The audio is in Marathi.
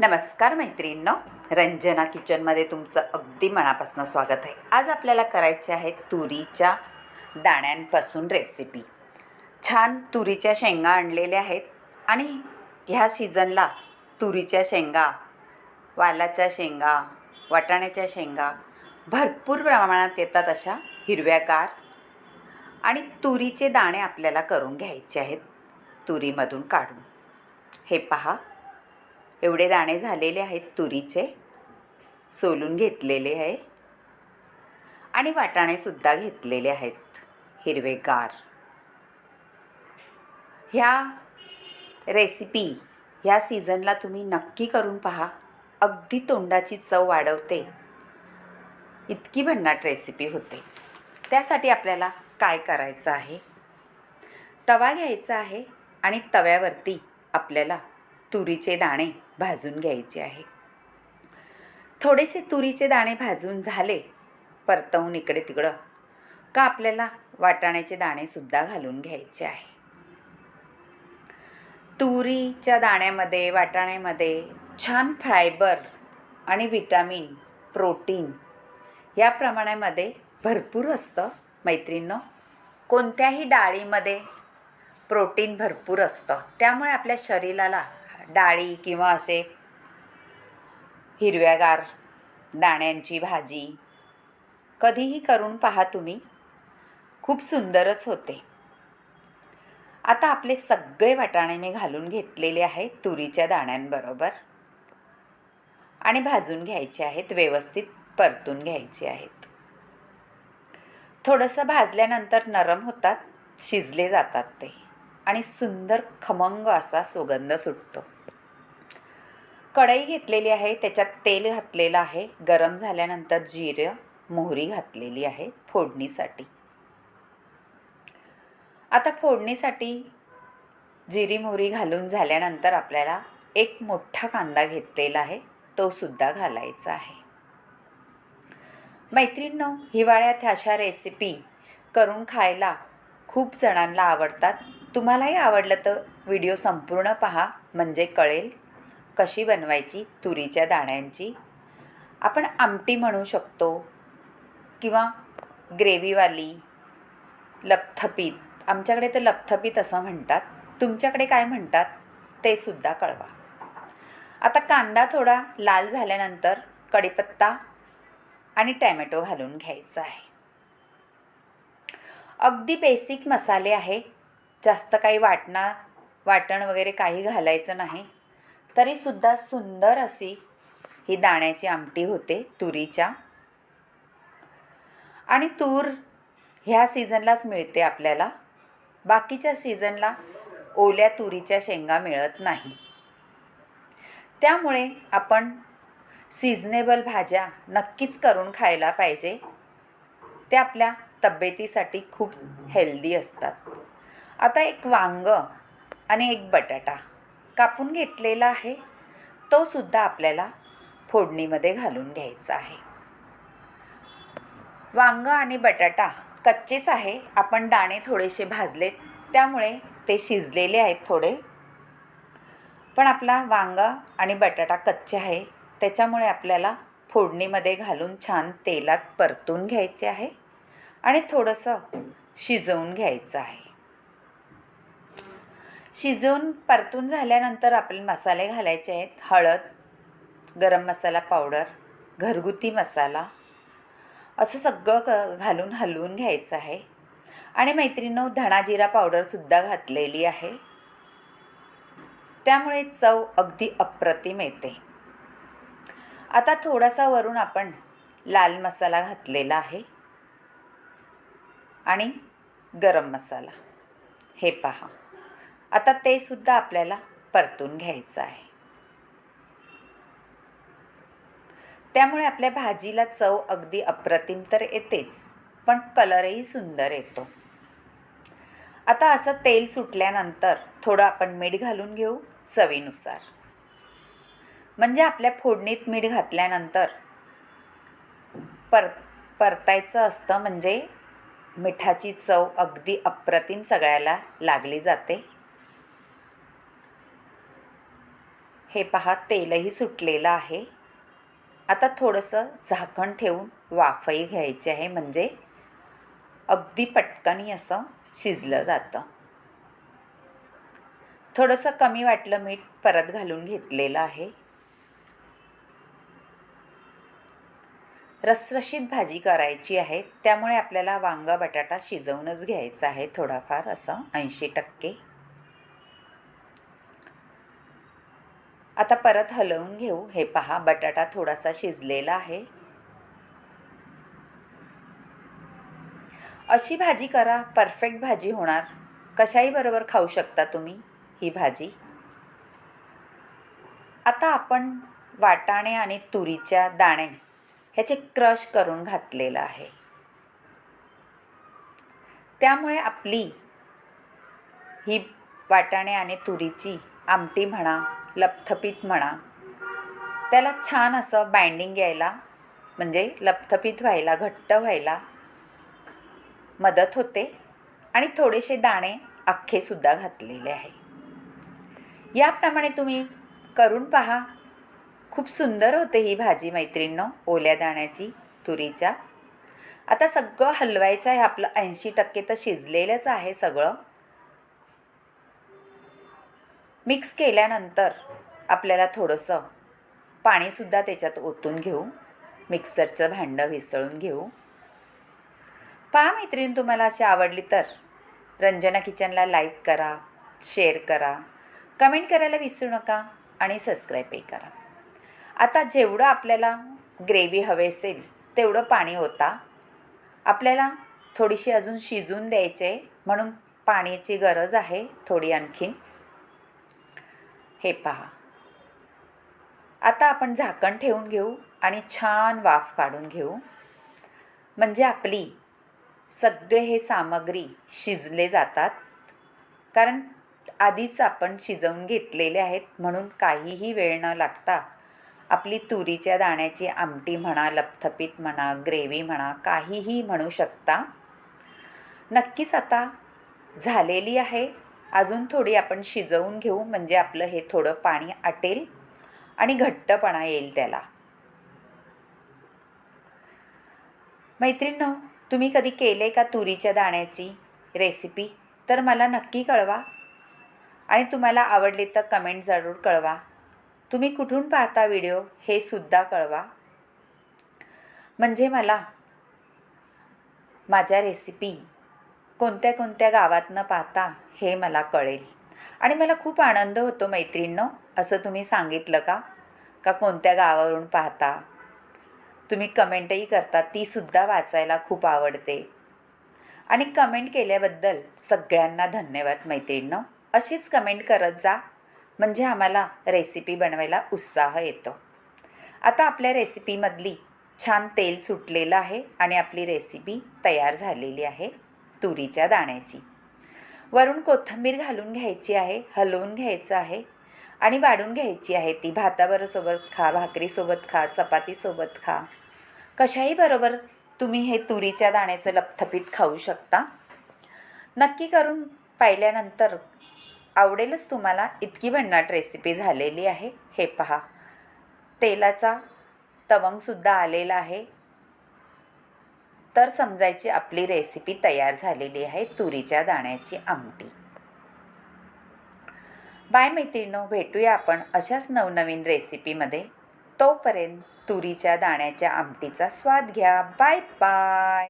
नमस्कार मैत्रिणींनो. रंजना किचनमध्ये तुमचं अगदी मनापासून स्वागत आहे. आज आपल्याला करायचे आहे तुरीच्या दाण्यांपासून रेसिपी छान तुरीच्या शेंगा आणलेल्या आहेत आणि ह्या सीझनला तुरीच्या शेंगा वालाच्या शेंगा वाटाण्याच्या शेंगा भरपूर प्रमाणात येतात अशा हिरव्यागार आणि तुरीचे दाणे आपल्याला करून घ्यायचे आहेत तुरीमधून काढून. हे पहा. एवढे दाणे झालेले आहेत तुरीचे. सोलून घेतलेले आहे. आणि वाटाणेसुद्धा घेतलेले आहेत. हिरवेगार. ह्या रेसिपी ह्या सीझनला तुम्ही नक्की करून पहा. अगदी तोंडाची चव वाढवते. इतकी भन्नाट रेसिपी होते. त्यासाठी आपल्याला काय करायचं आहे? तवा घ्यायचा आहे आणि तव्यावरती आपल्याला तुरीचे दाणे भाजून घ्यायचे आहे. थोडेसे तुरीचे दाणे भाजून झाले परतवून इकडे तिकडं. का आपल्याला वाटाण्याचे दाणेसुद्धा घालून घ्यायचे आहे. तुरीच्या दाण्यामध्ये वाटाण्यामध्ये छान फायबर आणि विटॅमिन प्रोटीन या प्रमाणामध्ये भरपूर असतं मैत्रिणींनो. कोणत्याही डाळीमध्ये प्रोटीन भरपूर असतं. त्यामुळे आपल्या शरीराला डाळी किंवा असे हिरव्यागार दाण्यांची भाजी कधीही करून पहा तुम्ही. खूप सुंदरच होते. आता आपले सगळे वाटाणे मी घालून घेतलेले आहेत तुरीच्या दाण्यांबरोबर. आणि भाजून घ्यायचे आहेत व्यवस्थित परतून घ्यायचे आहेत. थोडंसं भाजल्यानंतर नरम होतात शिजले जातात ते. आणि सुंदर खमंग असा सुगंध सुटतो. कढई घेतलेली आहे त्याच्यात तेल घातलेलं आहे गरम झाल्यानंतर जिरं मोहरी घातलेली आहे फोडणीसाठी. आता फोडणीसाठी जिरी मोहरी घालून झाल्यानंतर आपल्याला एक मोठा कांदा घेतलेला आहे तो सुद्धा घालायचा आहे. मैत्रिणींनो हिवाळ्यात अशा रेसिपी करून खायला खूप जणांना आवडतात. तुम्हालाही आवडलं तर व्हिडिओ संपूर्ण पहा म्हणजे कळेल कशी बनवायची? तुरीच्या दाण्यांची. आपण आमटी म्हणू शकतो किंवा ग्रेव्हीवाली लपथपीत. आमच्याकडे तर लपथपीत असं म्हणतात. तुमच्याकडे काय म्हणतात? ते सुद्धा कळवा. आता कांदा थोडा लाल झाल्यानंतर कढीपत्ता आणि टॅमॅटो घालून घ्यायचा आहे. अगदी बेसिक मसाले आहे जास्त काही वाटणा वाटण वगैरे काही घालायचं नाही. तरीसुद्धा सुंदर अशी ही दाण्याची आमटी होते तुरीच्या. आणि तूर ह्या सीझनलाच मिळते आपल्याला. बाकीच्या सीझनला ओल्या तुरीच्या शेंगा मिळत नाही. त्यामुळे आपण सीझनेबल भाज्या नक्कीच करून खायला पाहिजे. ते आपल्या तब्येतीसाठी खूप हेल्दी असतात. आता एक वांग आणि एक बटाटा. कापून घेतलेला आहे तो सुद्धा आपल्याला फोडणीमध्ये घालून घ्यायचा आहे. वांग आणि बटाटा कच्चेच आहे आपण दाणे थोडेसे भाजलेत त्यामुळे ते शिजलेले आहेत थोडे. पण आपला वांगा आणि बटाटा कच्चे आहे त्याच्यामुळे आपल्याला फोडणीमध्ये घालून छान तेलात परतून घ्यायचे आहे आणि थोडंसं शिजवून घ्यायचं आहे. शिजवून परतून झाल्यानंतर आपले मसाले घालायचे आहेत. हळद गरम मसाला पावडर घरगुती मसाला. असं सगळं क घालून हलवून घ्यायचं आहे. आणि मैत्रिणीनं धणा जिरा पावडरसुद्धा घातलेली आहे. त्यामुळे चव अगदी अप्रतिम येते. आता थोडासा वरून आपण लाल मसाला घातलेला आहे. आणि गरम मसाला. हे पहा. आता ते सुद्धा आपल्याला परतून घ्यायचं आहे. त्यामुळे आपल्या भाजीला चव अगदी अप्रतिम तर येतेच पण कलरही सुंदर येतो. आता असं तेल सुटल्यानंतर थोडं आपण मीठ घालून घेऊ चवीनुसार. म्हणजे आपल्या फोडणीत मीठ घातल्यानंतर पर परतायचं असतं म्हणजे मिठाची चव अगदी अप्रतिम सगळ्याला लागली जाते. हे पहा तेलही सुटलेलं आहे. आता थोडंसं झाकण ठेवून वाफही घ्यायची आहे म्हणजे अगदी पटकनी असं शिजलं जातं. थोडंसं कमी वाटलं मीठ परत घालून घेतलेलं आहे. रसरशीत भाजी करायची आहे त्यामुळे आपल्याला वांगा बटाटा शिजवूनच घ्यायचा आहे थोडाफार असं ऐंशी टक्के. आता परत हलवून घेऊ. हे पहा बटाटा थोडासा शिजलेला आहे. अशी भाजी करा परफेक्ट भाजी होणार. कशाही बरोबर खाऊ शकता तुम्ही ही भाजी. आता आपण वाटाणे आणि तुरीच्या दाणे ह्याचे क्रश करून घातलेलं आहे. त्यामुळे आपली ही वाटाणे आणि तुरीची आमटी म्हणा लपथपीत म्हणा. त्याला छान असं बाइंडिंग यायला म्हणजे लपथपीत व्हायला घट्ट व्हायला मदत होते आणि थोडेसे दाणे अख्खेसुद्धा घातलेले आहे. याप्रमाणे तुम्ही करून पहा. खूप सुंदर होते ही भाजी मैत्रिणींनो ओल्या दाण्याची तुरीच्या. आता सगळं हलवायचं आहे आपलं ऐंशी टक्के तर शिजलेलंच आहे सगळं. मिक्स केल्यानंतर आपल्याला थोडंसं पाणीसुद्धा त्याच्यात ओतून घेऊ. मिक्सरचं भांडं विसळून घेऊ. पहा मैत्रीण तुम्हाला अशी आवडली तर रंजना किचनला लाईक करा शेअर करा कमेंट करायला विसरू नका आणि सबस्क्राईबही करा. आता जेवढं आपल्याला ग्रेव्ही हवे असेल तेवढं पाणी होता आपल्याला थोडीशी अजून शिजून द्यायचे म्हणून पाण्याची गरज आहे थोडी आणखीन. हे पहा. आता आपण झाकण ठेवून घेऊ आणि छान वाफ काढून घेऊ. म्हणजे आपली सगळे हे सामग्री शिजले जातात. कारण आधीच आपण शिजवून घेतलेले आहेत म्हणून काहीही वेळ न लागता आपली तुरीच्या दाण्याची आमटी म्हणा लपथपीत म्हणा ग्रेव्ही म्हणा काहीही म्हणू शकता. नक्कीच आता झालेली आहे. अजून थोडी आपण शिजवून घेऊ म्हणजे आपलं हे थोडं पाणी आटेल आणि घट्टपणा येईल त्याला. मैत्रिणींनो तुम्ही कधी केले का तुरीच्या दाण्याची रेसिपी तर मला नक्की कळवा. आणि तुम्हाला आवडली तर कमेंट जरूर कळवा. तुम्ही कुठून पाहता व्हिडिओ हे सुद्धा कळवा. म्हणजे मला माझ्या रेसिपी कोणत्या कोणत्या गावातनं पाहता हे मला कळेल. आणि मला खूप आनंद होतो मैत्रिणींनो असं तुम्ही सांगितलं का? का कोणत्या गावावरून पाहता? तुम्ही कमेंटही करता तीसुद्धा वाचायला खूप आवडते. आणि कमेंट केल्याबद्दल सगळ्यांना धन्यवाद मैत्रिणींनो. अशीच कमेंट करत जा म्हणजे आम्हाला रेसिपी बनवायला उत्साह येतो. आता आपल्या रेसिपीमधली छान तेल सुटलेलं आहे आणि आपली रेसिपी तयार झालेली आहे. तुरीच्या दाण्याची. वरून कोथिंबीर घालून घ्यायची आहे हलवून घ्यायचं आहे आणि वाढून घ्यायची आहे ती. भाताबरोसोबत खा भाकरीसोबत खा चपातीसोबत खा. कशाही बरोबर तुम्ही हे तुरीच्या दाण्याचं लपथपीत खाऊ शकता. नक्की करून पाहिल्यानंतर आवडेलच तुम्हाला इतकी भन्नाट रेसिपी झालेली आहे. हे पहा. तेलाचा तवंगसुद्धा आलेला आहे. तर समजायची आपली रेसिपी तयार झालेली आहे तुरीच्या दाण्याची आमटी. बाय मैत्रिणो भेटूया आपण अशाच नवनवीन रेसिपीमध्ये तोपर्यंत तुरीच्या दाण्याच्या आमटीचा स्वाद घ्या. Bye bye!